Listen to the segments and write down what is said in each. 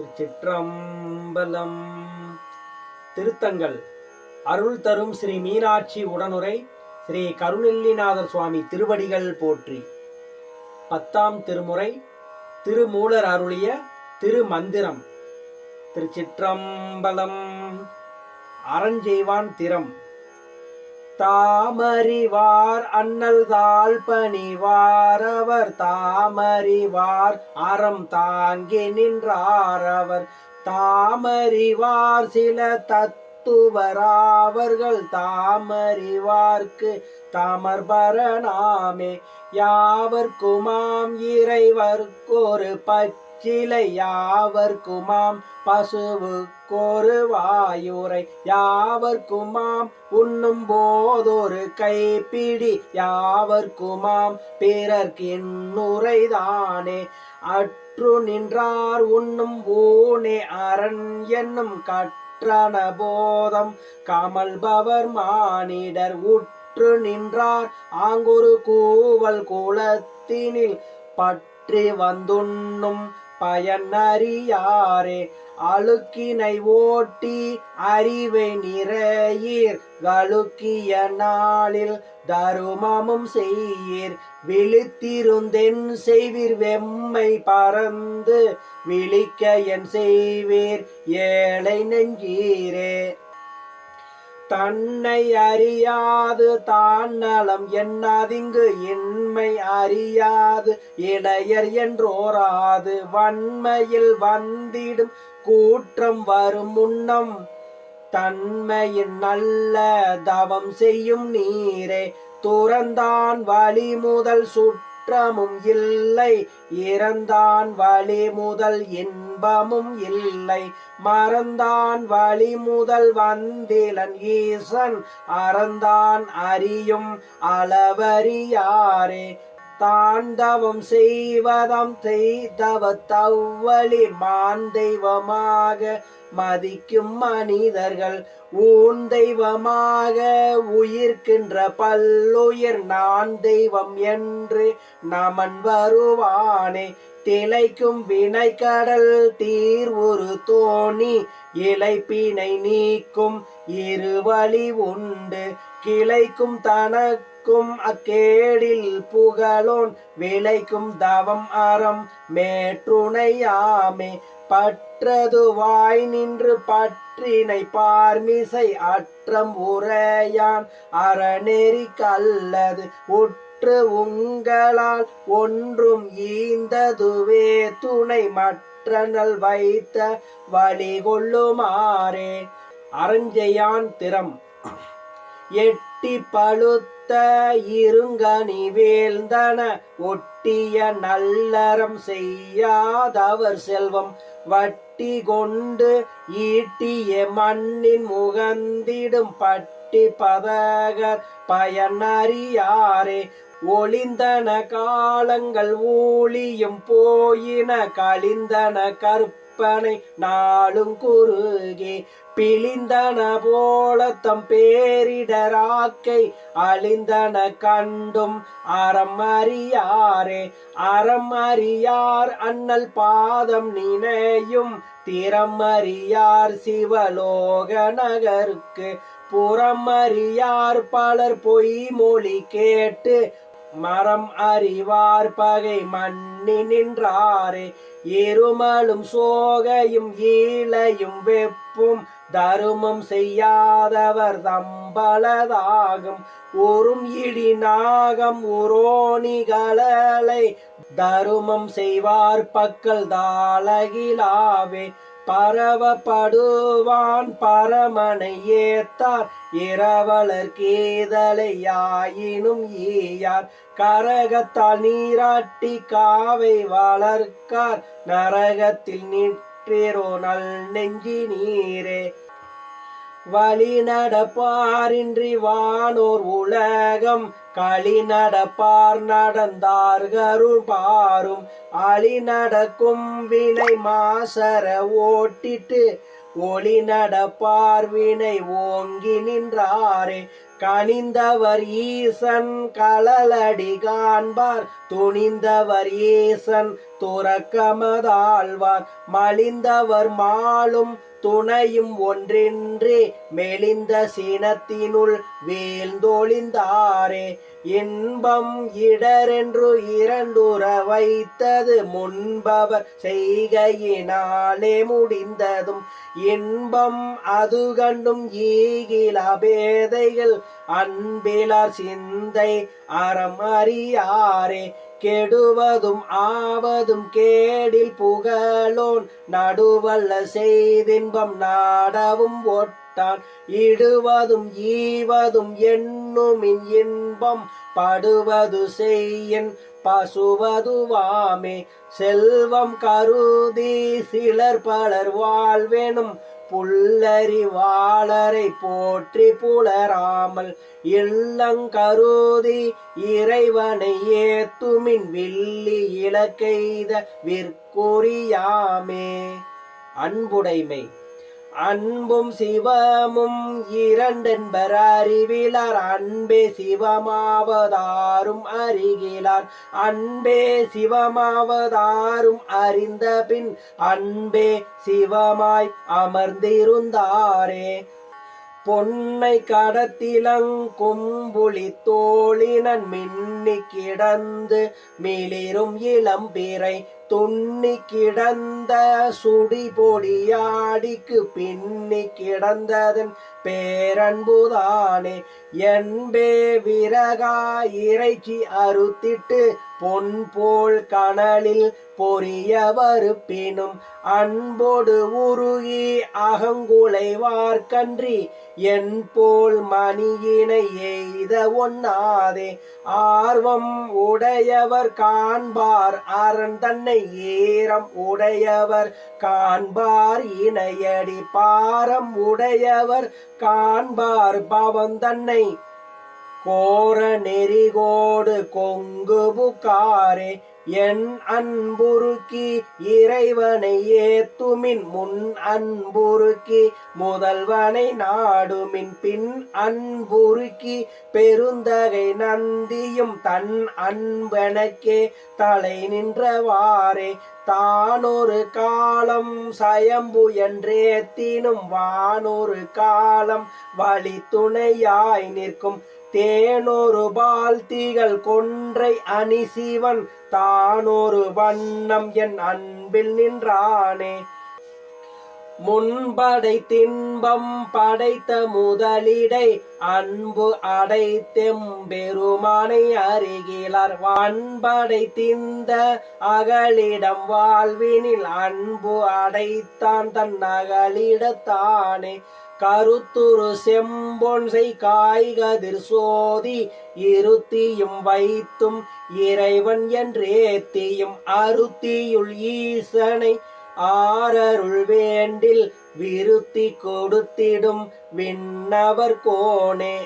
திருச்சிற்றம்பலம். திருத்தங்கள். அருள் தரும் ஸ்ரீ மீனாட்சி உடனுரை ஸ்ரீ கருணெல்லிநாதர் சுவாமி திருவடிகள் போற்றி. பத்தாம் திருமுறை திருமூலர் அருளிய திருமந்திரம். திருச்சிற்றம்பலம். அறஞ்செய்வான் திறம். தாமறிவார் அண்ணல் தாழ் பணிவார் அவர் தாமறிவார் அறம் தாங்கி நின்றார் அவர் தாமறிவார் சில தத்துவராவர்கள் தாமறிவார்க்கு தாமர்பரணாமே யாவர்க்குமாம் இறைவர்க்கொரு கிளை யாவர்க்குமாம் பசுவு கோரு வாயுரை யாவர்க்குமாம். உண்ணும் போதொரு கைப்பிடி யாவர்க்குமாம். பிறர்க்கின்னுரைதானே அற்று நின்றார் உண்ணும் ஊனே அரண் என்னும் கற்றன போதம். கமல்பவர் மானிடர் உற்று நின்றார். ஆங்கொரு கூவல் குளத்தினில் பற்றி வந்துண்ணும் பயனறியாரே அழுக்கினை ஓட்டி அறிவை நிறையீர். கழுக்கிய நாளில் தருமமும் செய்யீர். விழித்திருந்தென் செய்வீர் வெம்மை பறந்து விழிக்க என் செய்வீர் ஏழை நெஞ்சீரே. தன்னை அறியாது தான் நலம் எண்ணாதிங்கு இன்மை அறியாது இடையர் என்றோராது வன்மையில் வந்திடும் கூற்றம் வரும் முன்னம் தன்மையின் நல்ல தவம் செய்யும் நீரே துறந்தான் வழி முதல் சுற்றமும் இல்லை இறந்தான் வழி முதல் என் இன்பமும் இல்லை. மறந்தான் வழி முதல் வந்திலன் ஈசன். அறந்தான் அறியும் அளவறியாரே. தாண்டவம் செய்வதம் செய்தவ தவ்வழி மான் தெய்வமாக மதிக்கும் மனிதர்கள் ஊன் தெய்வமாக உயிர்க்கின்ற பல்லுயிர் நான் தெய்வம் என்று நமன் வருவானே. திளைக்கும் வினைக்கடல் தீர்வுரு தோணி இலைப்பினை நீக்கும் இருவழி உண்டு. கிளைக்கும் தனக்கும் அக்கேடில் புகழோன் விளைக்கும் தவம் அறம் மேற்றுணையாமே. பற்றது வாய் நின்று பற்றினை பார்மிசை அற்றம் உரையான் அறநெறி கல்லது உற்று உங்களால் ஒன்றும் ஈந்ததுவே. துணை மற்றனல் வைத்த வழி கொள்ளுமாறே அரஞ்செயான் திறம். எட்டி பழுத்த இருங்கனி வேல்ந்தன ஒட்டிய நல்லறம் செய்யாதவர் செல்வம். வட்டி கொண்டு ஈட்டிய மண்ணின் முகந்திடும் பட்டி பதகர் பயனறியாரே. ஒளிந்தன காலங்கள் ஊழியும் போயின கழிந்தன கற்பனை நாளும் குறுகே. பிழிந்தன போல தம் பேரிடராக்கை அழிந்தன கண்டும். அறம் அறியாரே அறம் அறியார் அண்ணல் பாதம் நினையும். திறம் அறியார் சிவலோக நகருக்கு புறம் அறியார் பலர் பொய் மொழி கேட்டு. மரம் அறிவார் பகை மண்ணி நின்றாரே இருமலும் சோகையும் ஈழையும் வெப்பும். தருமம் செய்யாதவர் தம்பளதாகும் ஒரும் இடி நாகம் உரோணிகளலை. தருமம் செய்வார் பக்கல் தாளகிலாவே. பரவப்படுவான் பரமனை ஏத்தார். இரவலர் கேதலை யாயினும் ஈயார். கரகத்தால் நீராட்டி காவை வளர்க்கார். நரகத்தில் நிற்றேரோ நல் நெஞ்சி நீரே வழி நடப்பாரின்றி வானோர் உலகம் களி நடப்பார் நடந்தார் கருள் பாரும். அழி நடக்கும் வினை மாசர ஓட்டிட்டு ஒளி நடப்பார் வினை ஓங்கி நின்றாரே. கனிந்தவர் ஈசன் கலலடி காண்பார். துணிந்தவர் ஈசன் துறக்கமதாழ்வார். மலிந்தவர் மாலும் துணையும் ஒன்றின்றி மெலிந்த சினத்தினுள் வீழ்ந்தொழிந்தாரே. இன்பம் இடரென்று இரண்டுற வைத்தது முன்பவர் செய்கையினாலே முடிந்ததும். இன்பம் அது கண்டும் ஈகில பேதைகள் அன்பிலார் சிந்தை அறம் அறியாரே கெடுவதும் ஆவதும் கேடில் புகழோன் நடுவல்ல செய்தின்பம் நாடவும் ஒட்டு பட்டான் இடுவதும் ஈவதும் எண்ணுமின் இன்பம். படுவது செய்யின் பசுவதுவாமே. செல்வம் கருதி சிலர் பலர் வாழ்வேனும். புல்லறிவாளரை போற்றி புலராமல். இல்லங்கருதி இறைவனை ஏத்துமின் வில்லி இலக்கெய்த விற்குறியாமே அன்புடைமை. அன்பும் சிவமும் இரண்டென்பர் அறிவிலார். அன்பே சிவமாவதாரும் அறிகிலார். அன்பே சிவமாவதாரும் அறிந்த பின் அன்பே சிவமாய் அமர்ந்திருந்தாரே. பொன்னை கடத்திலங்கும்புளி தோழினன் மின்னி கிடந்து மிளிரும் இளம்பிறை துண்ணி கிடந்த சுடி பொடியாடிக்கு பின்னி கிடந்ததன் பேரன்புதானே. என்பே விறகா இறைச்சி அறுத்திட்டு பொன் போல் கனலில் பொரிய வறுப்பினும் அன்போடு உருகி அகங்குலை வார்கன்றி என் போல் மணியினை எய்த ஒண்ணாதே. ஆர்வம் உடையவர் காண்பார் அரண் தன்னை ஈரம் உடையவர் காண்பார் இணையடி பாரம் உடையவர் காண்பார் பவம் தன்னை. கோர நெறிகோடு கொங்கு புகாரே என் அன்புருக்கி இறைவனை ஏத்துமின் முன் அன்புருக்கி முதல்வனை நாடுமின் பின் அன்புருக்கி பெருந்தகை நந்தியும் தன் அன்பெனக்கே தலை நின்றவாறே. தானொரு காலம் சயம்பு என்றேத்தினும் வானொரு காலம் வழி துணையாய் நிற்கும். தேனொரு பால்திகள் கொன்றை அணிசிவன் தானொரு வண்ணம் என் அன்பில் நின்றானே. முன்படை தின்பம் படைத்த முதலிடை அன்பு அடைத்தெம்பெருமானை அருகிலார். வன்படை திந்த அகலிடம் வாழ்வினில் அன்பு அடைத்தான் தன் அகலிடத்தானே. கருத்துரு செம்பொன்சை காய்கதிர் சோதி இருத்தியும் வைத்தும் இறைவன் என்றேத்தியும் அருத்தியுள் ஈசனை. ஆரருள் வேண்டில் விருத்தி கொடுத்திடும் விண்ணவர் கோணே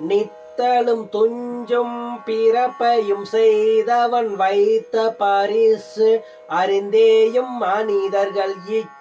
நித்தலும் துஞ்சும் பிறப்பையும் செய்தவன் வைத்த பரிசு அறிந்தேயும் மனிதர்கள் இச்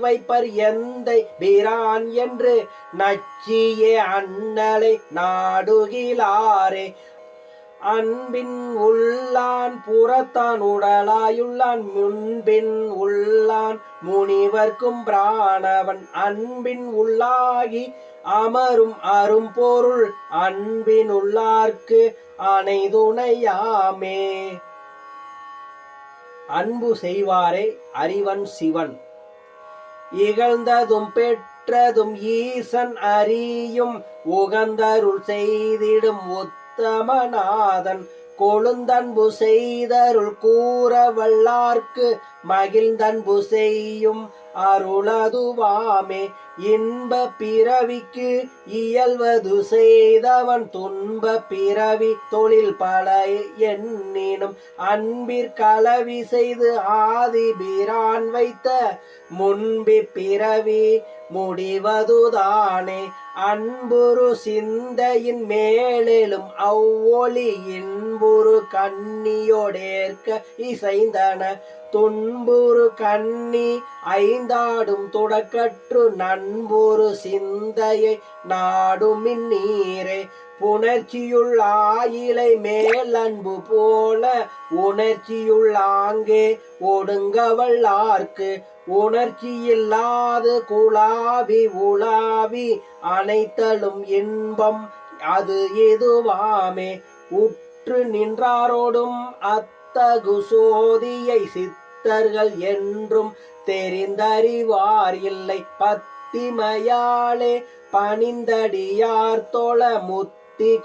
வைப்பர் எந்தை பிரான் என்று நச்சியே அண்ணலை நாடுகிலாரே. அன்பின் உள்ளான் புறத்தான் உடலாயுள்ளான் முன்பின் உள்ளான் முனிவர்க்கும் பிராணவன். அன்பின் உள்ளாகி அமரும் அரும்பொருள் அன்பின் உள்ளார்க்கு அனைதுணையாமே அன்பு செய்வாரே அறிவன் சிவன். இகழ்ந்ததும் பெற்றதும் ஈசன் அறியும் உகந்தருள் செய்திடும் உத்தமநாதன். கொழுந்தன்பு செய்தருள் கூற வல்லார்க்கு மகிழ்ந்தன்பு செய்யும் அருளதுவாமே. இன்ப பிறவிக்கு இயல்வது செய்தவன் துன்ப பிறவி தொழில் பல எண்ணினும் அன்பிற்கலவி செய்து ஆதி பிரான் வைத்த முன்பி பிறவி முடிவதுதானே. அன்புரு சிந்தையின் மேலும் அவ்வொளி இன்புரு கண்ணியோடேற்க இசைந்தன. துன்புறு கண்ணி ஐந்தாடும் தொடக்கற்று நண்புரு சிந்தையை நாடும் நீரே. புணர்ச்சியுள் ஆயிலை மேல் அன்பு போல உணர்ச்சியுள்ளாங்கே ஒடுங்கவல்லார்க்கு இல்லாது குழாவி உலாவி அனைத்தலும் இன்பம் அது எதுவாமே? உற்று நின்றாரோடும் அத்தகு சோதியை சித்தர்கள் என்றும் தெரிந்தறிவார் இல்லை. பத்திமையாலே பணிந்தடியார் தொழ முத்தி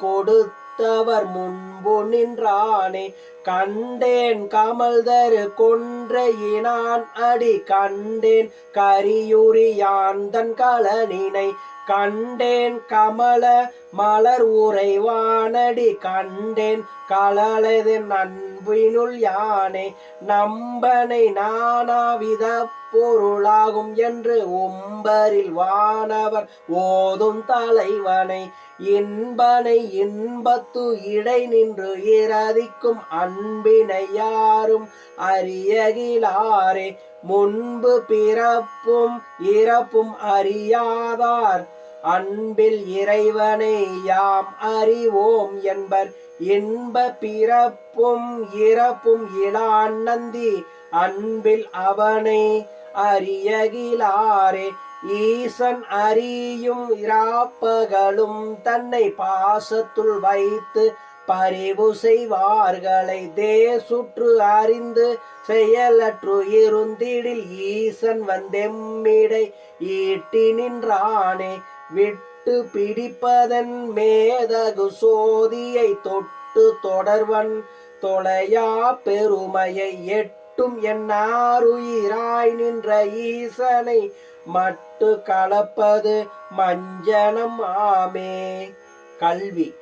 காத்தவர் முன்பு நின்றானே. கண்டேன் கமல்தரு கொன்றையினான் அடி கண்டேன் கரியுரியான் தன் கலனினை. கண்டேன் கமல மலர் உரைவானடி கண்டேன் கலலது நண்பினுள் யானே நம்பனை நானாவித பொருளாகும் என்று உம்பரில் வானவர் ஓதும் தலைவனை. இன்பனை இன்பத்து இடை நின்று இரதிக்கும் அன்பினை யாரும் அறியகிலாரே. முன்பு பிறப்பும் இறப்பும் அறியாதார். அன்பில் இறைவனை யாம் அறிவோம் என்பர் இன்ப பிறப்பும் இறப்பும் இளான் நந்தி அன்பில் அவனை அறியகிலாரே. ஈசன் அறியும் இராப்பகலும் தன்னை பாசத்துள் வைத்து பரிவு செய்வார்களை தே சுற்று அறிந்து செயலற்று இருந்திடில் ஈசன் வந்தெம்மிடை ஈட்டி நின்றானே. விட்டு பிடிப்பதன் மேதகு சோதியை தொட்டு தொடர்வன் தொலையா பெருமையை எட்டும் என்னாருயிராய் நின்ற ஈசனை மட்டு கலப்பது மஞ்சனம் ஆமே. கல்வி.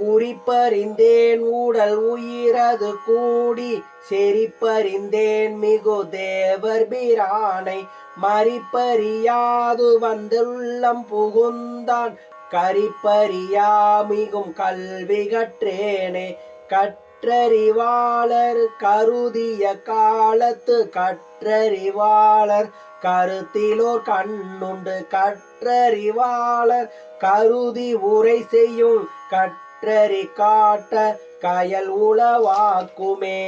குறிப்பறிந்தேன் ஊடல் உயிரது கூடி செறிப்பறிந்தேன். மிகு தேவர் பிரானை மறிப்பறியாது வந்துள்ளம் புகுந்தான். கரிப்பறியா மிகும் கல்வி கற்றேனே. கற்றறிவாளர் கருதிய காலத்து கற்றறிவாளர் கருத்திலோர் கண்ணுண்டு கற்றறிவாளர் கருதி உரை செய்யும் கற்ற காற்றறி காட்ட கயல் உளவாக்குமே.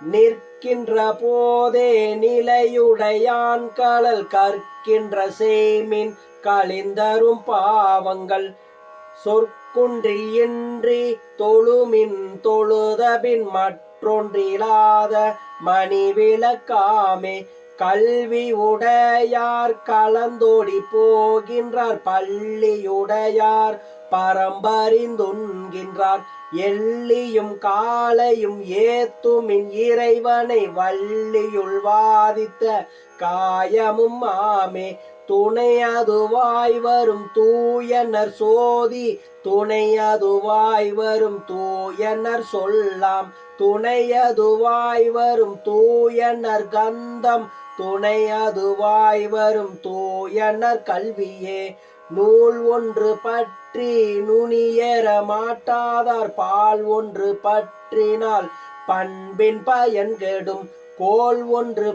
நிற்கின்ற போதே நிலையுடையான் கடல் கற்கின்ற சேமின் கழிந்தரும் பாவங்கள். சொற்குன்றில் இன்றி தொழுமின் தொழுதபின் மற்றொன்றிலாத மணி விளக்காமே கல்வி உடையார் கலந்தோடி போகின்றார் பள்ளியுடையார் பரம்பரிந்துண்கின்றார். எள்ளியும் காலையும் ஏத்துமின் இறைவனை வள்ளியுள் வாதித்த காயமும் ஆமே. துணை அதுவாய் வரும் தூயனர் சோதி துணை அதுவாய் வரும் தூயனர் சொல்லாம். துணை அதுவாய் வரும் தூயனர் கந்தம் துணை அதுவாய் வரும் தூயனர் கல்வியே. நூல் ஒன்று பற்றி நுனியேற மாட்டாதார். பால் ஒன்று பற்றினால் பண்பின் பயன் கெடும். கோல் ஒன்று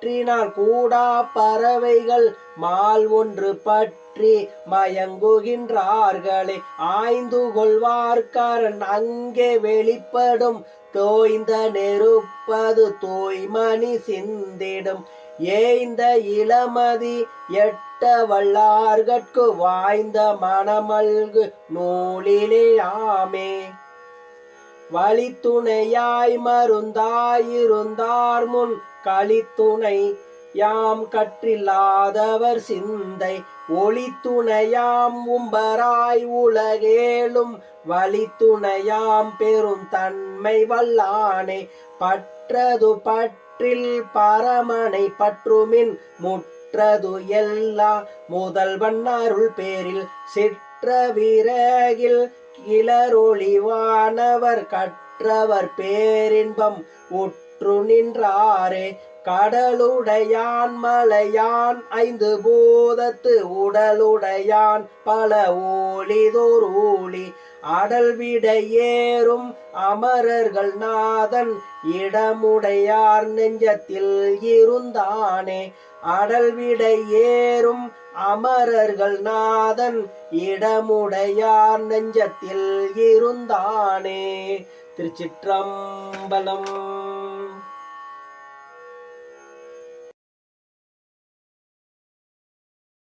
பற்றினால் கூடா பறவைகள் மால் ஒன்று பற்றி மயங்குகின்றார்களே. ஆய்ந்து கொள்வார்காரன் அங்கே வெளிப்படும். தோய்ந்த நெருப்பது தோய்மணி சிந்திடும். ஏய்ந்த இளமதி எட்ட வல்லார்கட்கு வாய்ந்த மணமல்கு நூலிலே ஆமே. வழித்துணையாய் மருந்தாயிருந்தார் முன் களித்துணை யாம் கற்றில்லாதவர் சிந்தை ஒளித்துணையாம் உம்பராய் உலகேலும் வழித்துணையாம் பெரும் தன்மை வல்லானே பற்றது பற்றில் பரமனை பற்றுமின் முற்றது எல்லா முதல்வன் அருள் பேரில் சிற்ற விறகில் கிளரொளிவானவர் கற்றவர் பேரின்பம் உட் உற்று நின்றாரே. கடலுடையான் மலையான் ஐந்து பூதத்து உடலுடையான் பல ஊழிதோர் ஊழி. அடல் விடையேறும் அமரர்கள் நாதன் இடமுடையார் நெஞ்சத்தில் இருந்தானே. அடல் விடையேறும் அமரர்கள் நாதன் இடமுடையார் நெஞ்சத்தில் இருந்தானே. திருச்சிற்றம்பலம்